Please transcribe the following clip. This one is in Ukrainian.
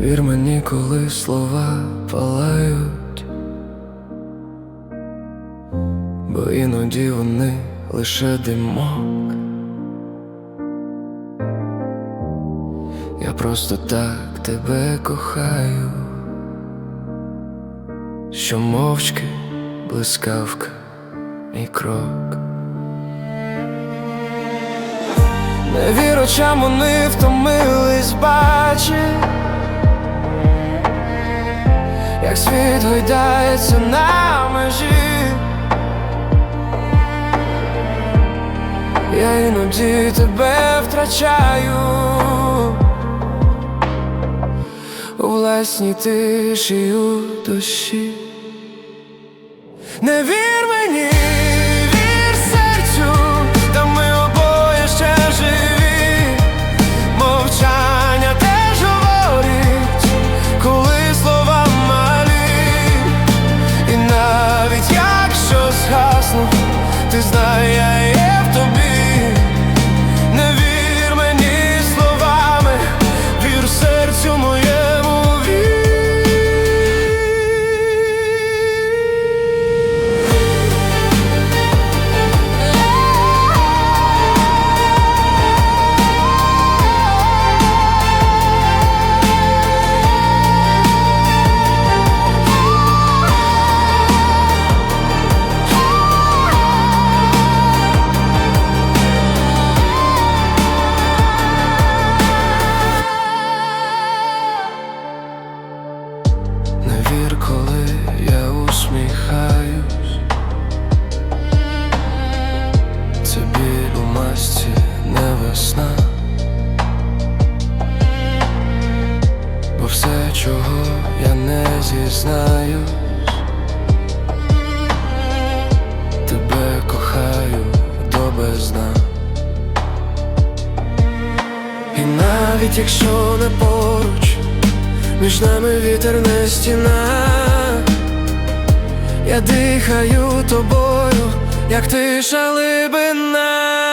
Вір мені, коли слова палають, бо іноді вони лише димок. Я просто так тебе кохаю, що мовчки блискавка мій крок. Не вір очам, вони втомились бачить, як світ гойдається на межі. Я іноді тебе втрачаю у власній тиші у душі. Не усміхаюсь, біль у масці не весна, бо все, чого я не зізнаюсь, тебе кохаю до бездна. І навіть якщо не поруч між нами вітер не стіна, я дихаю тобою, як тиша глибина.